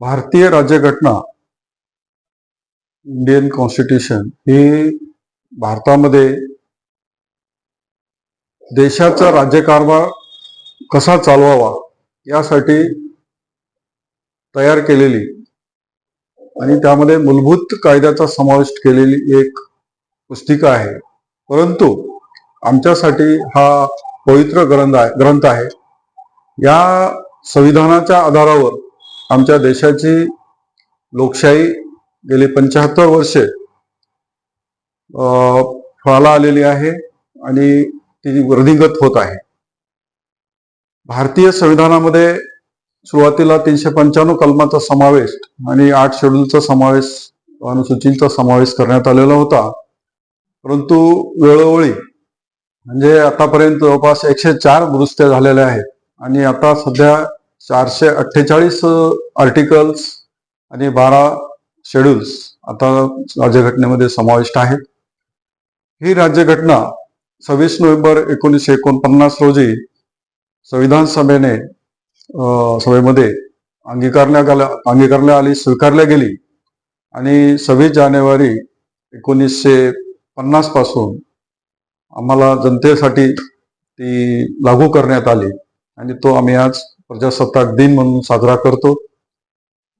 भारतीय राज्यघटना Indian constitution ही भारतामध्ये देशाचा राज्यकारभार कसा चालवावा यासाठी तयार केलेली आणि त्यामध्ये मूलभूत कायद्याचा समावेश केलेली एक पुस्तिका आहे. परंतु आमच्यासाठी हा पवित्र ग्रंथ आहे ग्रंथ आहे. या संविधानाच्या आधारावर आमच्या देशाची लोकशाही गेली पंच्याहत्तर वर्षे अं, फळाला आलेली आहे आणि ती वृद्धिंगत होत आहे. भारतीय संविधानामध्ये सुरुवातीला तीनशे पंच्याण्णव कलमाचा समावेश आणि आठ शेड्यूलचा समावेश अनुसूचींचा समावेश करण्यात आलेला होता. परंतु वेळोवेळी म्हणजे आतापर्यंत जवळपास एकशे चार दुरुस्त्या झालेल्या आहेत आणि आता सध्या चारशे अठ्ठेचाळीस आर्टिकल्स आणि बारा शेड्यूल्स आता राज्यघटनेमध्ये समाविष्ट आहेत. ही राज्यघटना सव्वीस नोव्हेंबर एकोणीसशे एकोणपन्नास रोजी संविधान सभेने सभेमध्ये अंगीकारण्यात आल्या अंगीकारण्यात आली स्वीकारल्या गेली. आणि सव्वीस जानेवारी एकोणीसशे पन्नासपासून आम्हाला जनतेसाठी ती लागू करण्यात आली. आणि तो आम्ही आज प्रजासत्ताक दिन म्हणून साजरा करतो.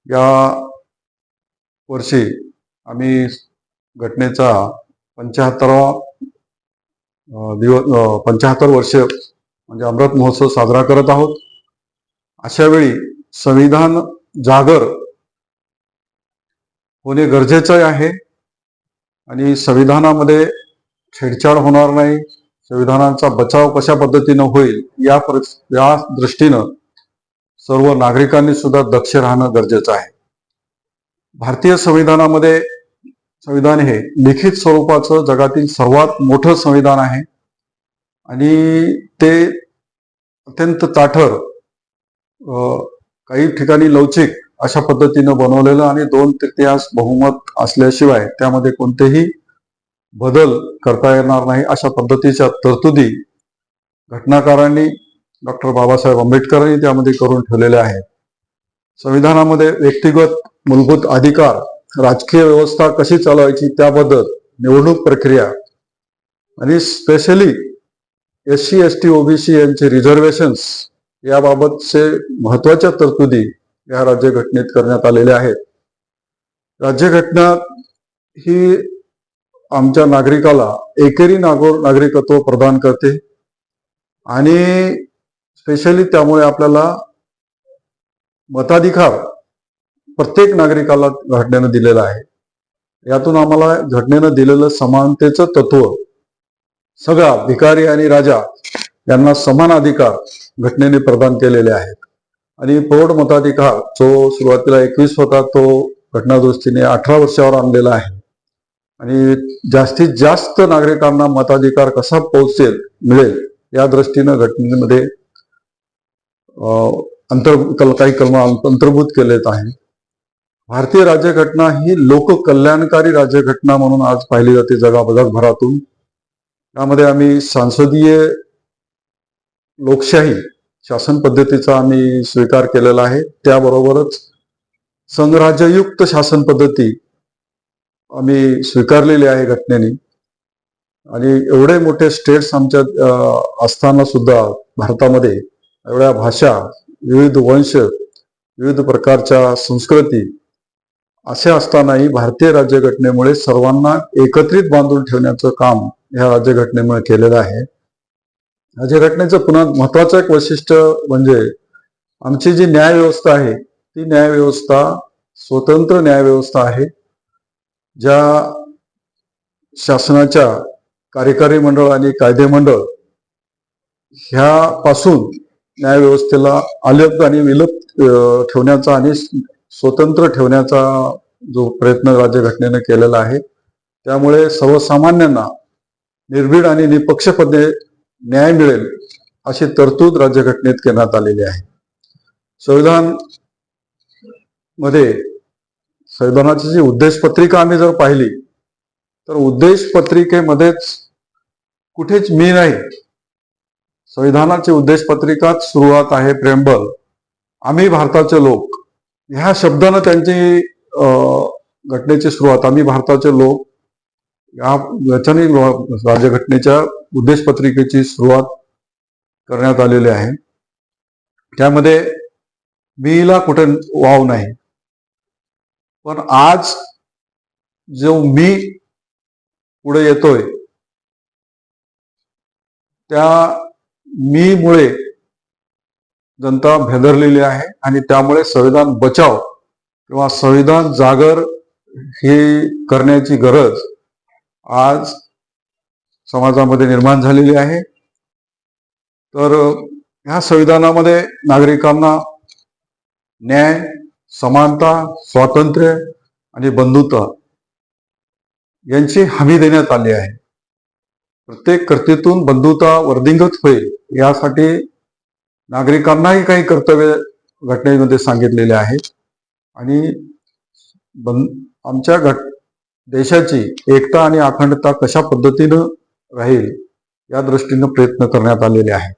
या वर्षी आम्ही घटनेचा पंच्याहत्तरावा दिवस पंच्याहत्तर वर्ष म्हणजे अमृत महोत्सव साजरा करत आहोत. अशा वेळी संविधान जागर होणे गरजेचं आहे आणि संविधानामध्ये छेडछाड होणार नाही. संविधानाचा बचाव कशा पद्धतीनं होईल या परिस या दृष्टीनं सर्व नागरिकांनी सुद्धा दक्ष राहणं गरजेचं आहे. भारतीय संविधानामध्ये संविधान हे लिखित स्वरूपाचं जगातील सर्वात मोठं संविधान आहे. आणि ते अत्यंत ताठर काही ठिकाणी लवचिक अशा पद्धतीनं बनवलेलं आणि दोन तृतीयांश बहुमत असल्याशिवाय त्यामध्ये कोणतेही बदल करता येणार नाही अशा पद्धतीच्या तरतुदी घटनाकारांनी डॉक्टर बाबासाहेब आंबेडकरांनी त्यामध्ये करून ठेवलेले आहेत. संविधानामध्ये व्यक्तिगत मूलभूत अधिकार राजकीय व्यवस्था कशी चालवायची त्याबद्दल निवडणूक प्रक्रिया आणि specially S C S T OBC यांचे रिझर्वेशन्स याबाबतचे महत्त्वाच्या तरतुदी या राज्यघटनेत करण्यात आलेल्या आहेत. राज्यघटना ही आमच्या नागरिकाला एकेरी नागोर नागरिकत्व प्रदान करते आणि स्पेशली त्यामुळे आपल्याला मताधिकार प्रत्येक नागरिकाला घटनेनं दिलेला आहे. यातून आम्हाला घटनेनं दिलेलं समानतेचं तत्व सगळा भिकारी आणि राजा यांना समान अधिकार घटनेने प्रदान केलेले आहेत. आणि प्रौढ मताधिकार जो सुरुवातीला एकवीस होता तो घटनादुरुस्तीने अठरा वर्षावर आणलेला आहे. आणि जास्तीत जास्त नागरिकांना मताधिकार कसा पोहोचेल मिळेल या दृष्टीनं घटनेमध्ये अंतर काही कलम अंतर्भूत केलेत आहे भारतीय राज्यघटना ही लोककल्याणकारी राज्यघटना म्हणून आज पाहिली जाते जगा जगभरातून. त्यामध्ये आम्ही संसदीय लोकशाही शासन पद्धतीचा आम्ही स्वीकार केलेला आहे. त्याबरोबरच संघराज्ययुक्त शासन पद्धती आम्ही स्वीकारलेली आहे घटनेने. आणि एवढे मोठे स्टेट्स आमच्या असताना सुद्धा भारतामध्ये एवढ्या भाषा विविध वंश विविध प्रकारच्या संस्कृती असे असतानाही भारतीय राज्यघटनेमुळे सर्वांना एकत्रित बांधून ठेवण्याचं काम ह्या राज्यघटनेमुळे केलेलं आहे. राज्यघटनेचं पुन्हा महत्वाचं एक वैशिष्ट्य म्हणजे आमची जी न्यायव्यवस्था आहे ती न्यायव्यवस्था स्वतंत्र न्यायव्यवस्था आहे ज्या शासनाच्या कार्यकारी मंडळ आणि कायदे मंडळ ह्यापासून न्यायव्यवस्थेला अलग आणि विलग ठेवण्याचा आणि स्वतंत्र ठेवण्याचा जो प्रयत्न राज्यघटनेने केलेला आहे त्यामुळे सर्वसामान्यांना निर्भीड आणि निपक्षपणे न्याय मिळेल अशी तरतूद राज्यघटनेत करण्यात आलेली आहे. संविधानमध्ये संविधानाची जी उद्देश पत्रिका आम्ही जर पाहिली तर उद्देश पत्रिकेमध्येच कुठेच मी नाही संविधानाची उद्देश पत्रिकाच सुरुवात आहे प्रेमबल आम्ही भारताचे लोक. ह्या शब्दानं त्यांची घटनेची सुरुवात. आम्ही भारताचे लोक. या याच्याने राज्यघटनेच्या उद्देश पत्रिकेची सुरुवात करण्यात आलेली आहे. त्यामध्ये मीला कुठे वाव नाही. पण आज जो मी पुढे येतोय त्या मी मुळे जनता भेदरलेली आहे आणि त्यामुळे संविधान बचाव किंवा संविधान जागर हे करण्याची गरज आज समाजामध्ये निर्माण झालेली आहे. तर ह्या संविधानामध्ये नागरिकांना न्याय समानता स्वातंत्र्य आणि बंधुता यांची हमी देण्यात आली आहे. प्रत्येक कृतीतून बंधुता वर्धिंगत होईल यासाठी नागरिकांनाही काही कर्तव्य घटनेमध्ये सांगितलेले आहेत आणि आमच्या घट देशाची एकता आणि अखंडता कशा पद्धतीनं राहील या दृष्टीनं प्रयत्न करण्यात आलेले आहे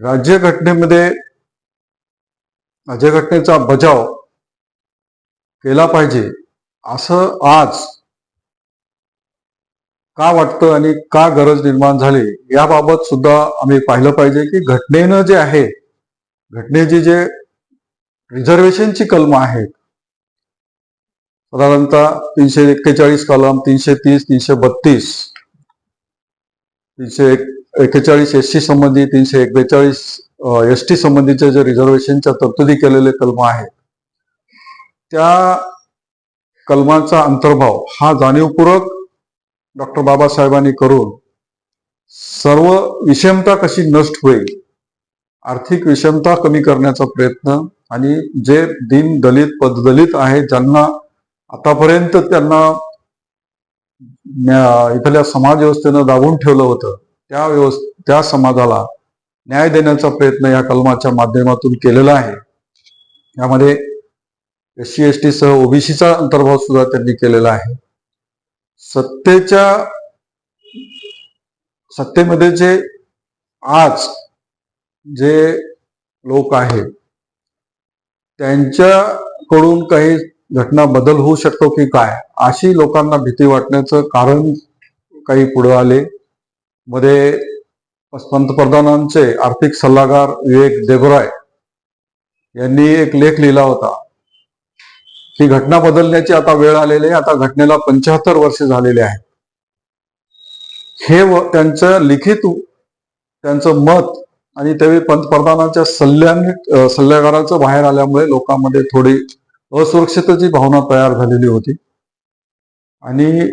राज्यघटनेमध्ये राज्यघटनेचा बचाव केला पाहिजे असं आज का वाटतं आणि का गरज निर्माण झाली याबाबत सुद्धा आम्ही पाहिलं पाहिजे की घटनेनं जे आहे घटनेची जे रिझर्वेशनची कलम आहेत साधारणतः तीनशे एक्केचाळीस कलम तीनशे तीस तीनशे बत्तीस तीनशे एक एक्केचाळीस एस सी संबंधी तीनशे एक्केचाळीस एस टी संबंधीच्या जे रिझर्वेशनच्या तरतुदी केलेले कलम आहेत त्या कलमाचा अंतर्भाव हा जाणीवपूर्वक डॉक्टर बाबासाहेबांनी करून सर्व विषमता कशी नष्ट होईल आर्थिक विषमता कमी करण्याचा प्रयत्न आणि जे दिन दलित पददलित आहे ज्यांना आतापर्यंत त्यांना न्या- इथल्या समाज व्यवस्थेनं दाबून ठेवलं होतं त्या व्यवस्थ त्या समाजाला न्याय देण्याचा प्रयत्न या कलमाच्या माध्यमातून केलेला आहे. यामध्ये एस सी एस टी सह ओबीसीचा अंतर्भाव सुद्धा त्यांनी केलेला आहे. सत्तेच्या सत्तेमध्ये जे आज जे लोक आहेत त्यांच्याकडून काही घटना बदल होऊ शकतो की काय अशी लोकांना भीती वाटण्याचं कारण काही पुढे आले. मध्ये पंतप्रधानांचे आर्थिक सल्लागार विवेक देबराय यांनी एक लेख लिहिला होता. ही घटना बदलण्याची आता वेळ आलेली आहे. आता घटनेला पंच्याहत्तर वर्ष झालेले आहे. हे त्यांचं लिखित त्यांचं मत आणि त्यावेळी पंतप्रधानांच्या सल्ल्याने सल्लागाराचं बाहेर आल्यामुळे लोकांमध्ये थोडी असुरक्षिततेची भावना तयार झालेली होती. आणि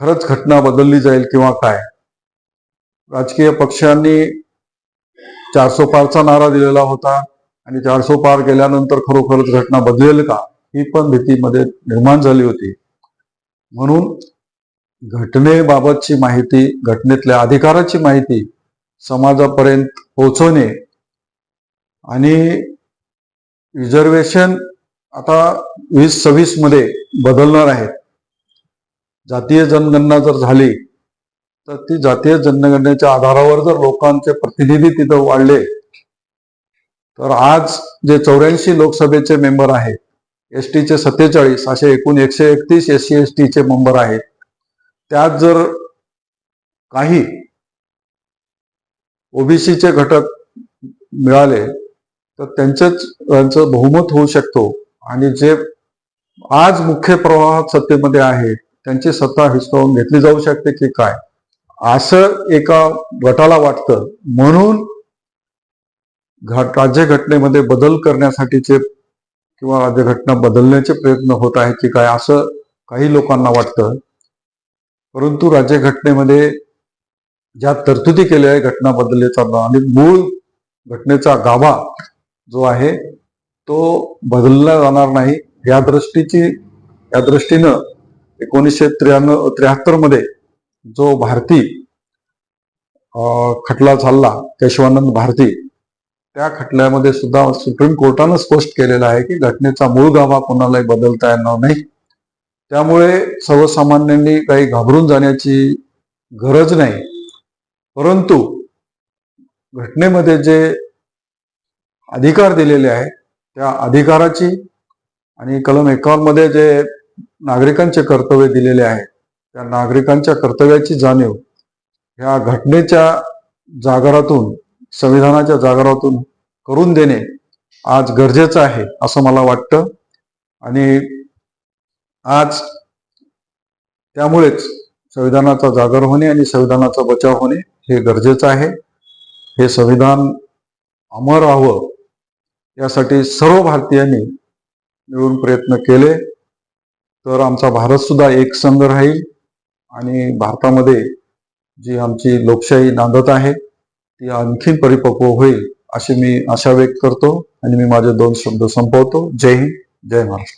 खरंच घटना बदलली जाईल किंवा काय? राजकीय पक्षांनी चारसो पारचा नारा दिलेला होता. आणि चारसो पार गेल्यानंतर खरोखरच घटना बदलेल का? ही पण भीतीमध्ये निर्माण झाली होती. म्हणून घटनेबाबतची माहिती घटनेतल्या अधिकाराची माहिती समाजापर्यंत पोहोचवणे आणि रिझर्वेशन आता वीस सव्वीसमध्ये बदलणार आहेत. जातीय जनगणना जर झाली तर ती जातीय जनगणनेच्या आधारावर जर लोकांचे प्रतिनिधी तिथं वाढले तर आज जे चौऱ्याऐंशी लोकसभेचे मेंबर आहेत एस टीचे सत्तेचाळीस असे एकूण एकशे एकतीस एस सी एस टीचे मेंबर आहेत. त्यात जर काही ओबीसीचे घटक मिळाले तर त्यांचंच त्यांचं बहुमत होऊ शकतो. आणि जे आज मुख्य प्रवाहात सत्तेमध्ये आहेत त्यांची सत्ता हिसकावून घेतली जाऊ शकते की काय? असं एका गटाला वाटतं. म्हणून घट राज्यघटनेमध्ये बदल करण्यासाठीचे किंवा राज्यघटना बदलण्याचे प्रयत्न होत आहेत की काय असं काही लोकांना वाटतं. परंतु राज्यघटनेमध्ये ज्या तरतुदी केल्या आहे घटना बदलण्याचा आणि मूळ घटनेचा गाभा जो आहे तो बदलला जाणार नाही. या दृष्टीची या दृष्टीनं एकोणीसशे त्र्याण्णव त्र्याहत्तरमध्ये जो भारती खटला चालला केशवानंद भारती त्या खटल्यामध्ये सुद्धा सुप्रीम कोर्टानं स्पष्ट केलेलं आहे की घटनेचा मूळ गाभा कोणालाही बदलता येणार नाही. त्यामुळे सर्वसामान्यांनी काही घाबरून जाण्याची गरज नाही. परंतु घटनेमध्ये जे अधिकार दिलेले आहेत त्या अधिकाराची आणि कलम एकावन्नमध्ये जे नागरिकांचे कर्तव्य दिलेले आहे त्या नागरिकांच्या कर्तव्याची जाणीव ह्या घटनेच्या जागरातून संविधानाच्या जागरातून करून देणे आज गरजेचं आहे असं मला वाटतं. आणि आज त्यामुळेच संविधानाचा जागर होणे आणि संविधानाचा बचाव होणे हे गरजेचं आहे. हे संविधान अमर राहावं यासाठी सर्व भारतीयांनी मिळून प्रयत्न केले. तर आमचा भारत सुद्धा एक संघ राहील आणि भारतामध्ये जी आमची लोकशाही नांदत आहे ती आणखी परिपक्व होईल अशी मी आशा व्यक्त करतो आणि मी माझे दोन शब्द संपवतो. जय हिंद जय महाराष्ट्र.